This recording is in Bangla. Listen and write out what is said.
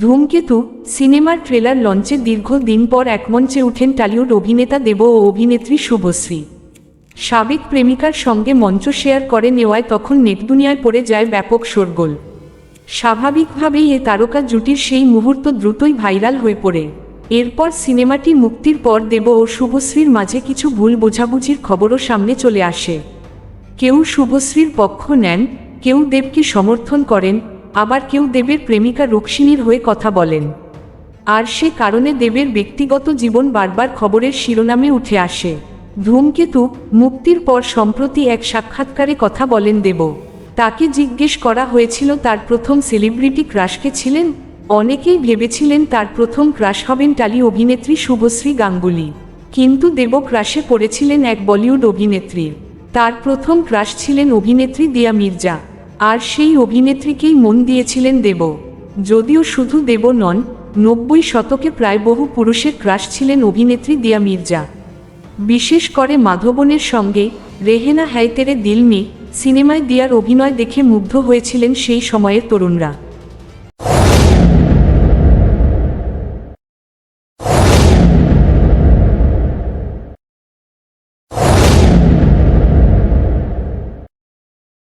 ধূমকেতু সিনেমার ট্রেলার লঞ্চে দীর্ঘ দিন পর একমঞ্চে উঠেন টালিউড অভিনেতা দেব ও অভিনেত্রী শুভশ্রী। সাবেক প্রেমিকার সঙ্গে মঞ্চ শেয়ার করে নেওয়ায় তখন নেটদুনিয়ায় পড়ে যায় ব্যাপক শোরগোল। স্বাভাবিকভাবেই এ তারকা জুটির সেই মুহূর্ত দ্রুতই ভাইরাল হয়ে পড়ে। এরপর সিনেমাটি মুক্তির পর দেব ও শুভশ্রীর মাঝে কিছু ভুল বোঝাবুঝির খবরও সামনে চলে আসে। কেউ শুভশ্রীর পক্ষ নেন, কেউ দেবকে সমর্থন করেন আবার কেউ দেবের প্রেমিকা রুক্মিণীর হয়ে কথা বলেন। আর সে কারণে দেবের ব্যক্তিগত জীবন বারবার খবরের শিরোনামে উঠে আসে। ধূমকেতু, মুক্তির পর সম্প্রতি এক সাক্ষাৎকারে কথা বলেন দেব। তাকে জিজ্ঞেস করা হয়েছিল তার প্রথম সেলিব্রিটি ক্রাশকে ছিলেন? অনেকেই ভেবেছিলেন তার প্রথম ক্রাশ হবেন টালি অভিনেত্রী শুভশ্রী গাঙ্গুলি। কিন্তু দেব ক্রাশে পড়েছিলেন এক বলিউড অভিনেত্রীর তার প্রথম ক্রাশ ছিলেন অভিনেত্রী দিয়া মির্জা। আর সেই অভিনেত্রীকেই মন দিয়েছিলেন দেব। যদিও শুধু দেব নন, নব্বই শতকে প্রায় বহু পুরুষের ক্রাশ ছিলেন অভিনেত্রী দিয়া মির্জা। বিশেষ করে মাধবনের সঙ্গে রেহেনা হাইতেরে দিলমি সিনেমায় দিয়ার অভিনয় দেখে মুগ্ধ হয়েছিলেন সেই সময়ের তরুণরা।